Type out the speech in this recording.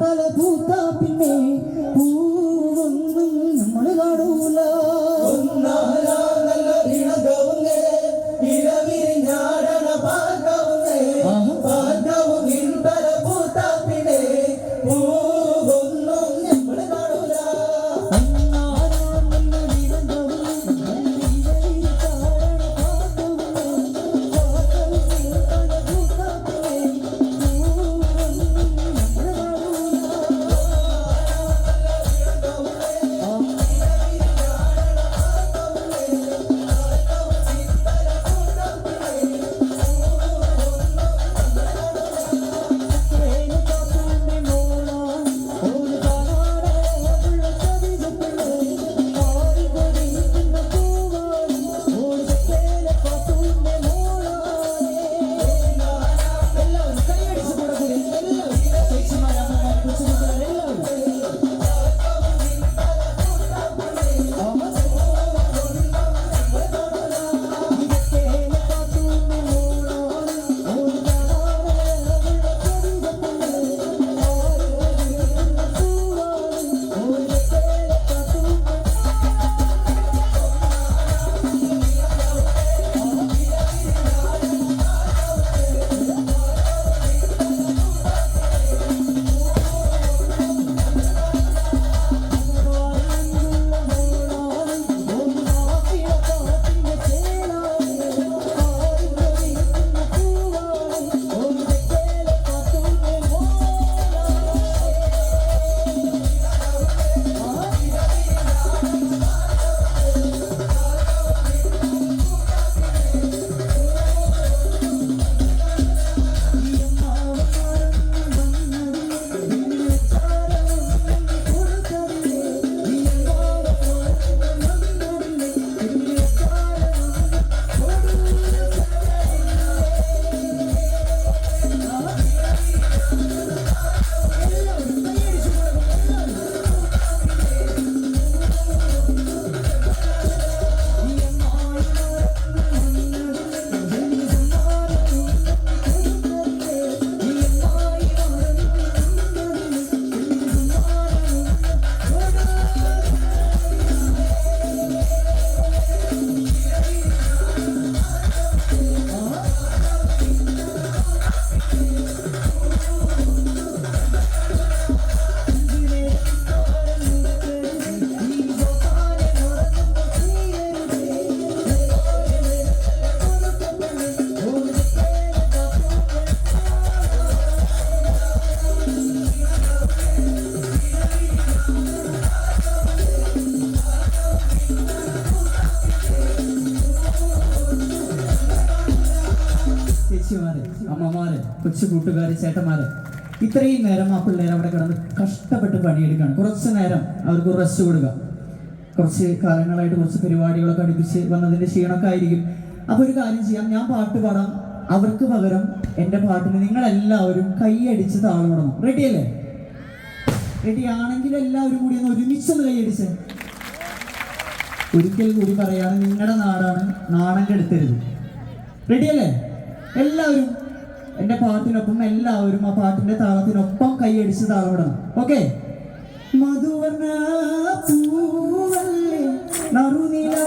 തല പൂത്ത പിന്നെ ചേച്ചിമാരെ അമ്മമാരെ കൊച്ചു കൂട്ടുകാര് ചേട്ടന്മാരെ ഇത്രയും നേരം ആ പിള്ളേർ അവിടെ കിടന്ന് കഷ്ടപ്പെട്ട് പണിയെടുക്കുകയാണ്. കുറച്ച് നേരം അവർക്ക് റെസ്റ്റ് കൊടുക്കുക. കുറച്ച് കാലങ്ങളായിട്ട് കുറച്ച് പരിപാടികളൊക്കെ അടുപ്പിച്ച് വന്നതിന്റെ ക്ഷീണമൊക്കെ ആയിരിക്കും. അപ്പൊ ഒരു കാര്യം ചെയ്യാം. ഞാൻ പാട്ട് പാടാം. അവർക്ക് പകരം എന്റെ പാട്ടിന് നിങ്ങളെല്ലാവരും കൈയടിച്ച് താളം റെഡിയല്ലേ റെഡി ആണെങ്കിൽ എല്ലാവരും കൂടി ഒന്ന് ഒരുമിച്ചൊന്ന് കൈയടിച്ചേ ഒരിക്കൽ കൂടി പറയാണ് നിങ്ങളുടെ നാടാണ് നാണം കെടുത്തരുത് റെഡിയല്ലേ എല്ലാവരും എന്റെ പാട്ടിനൊപ്പം എല്ലാവരും ആ പാട്ടിന്റെ താളത്തിനൊപ്പം കൈയടിച്ച് താളമിടണം. ഓക്കെ മധുവർണ പൂവല്ലേ നറുനിലാ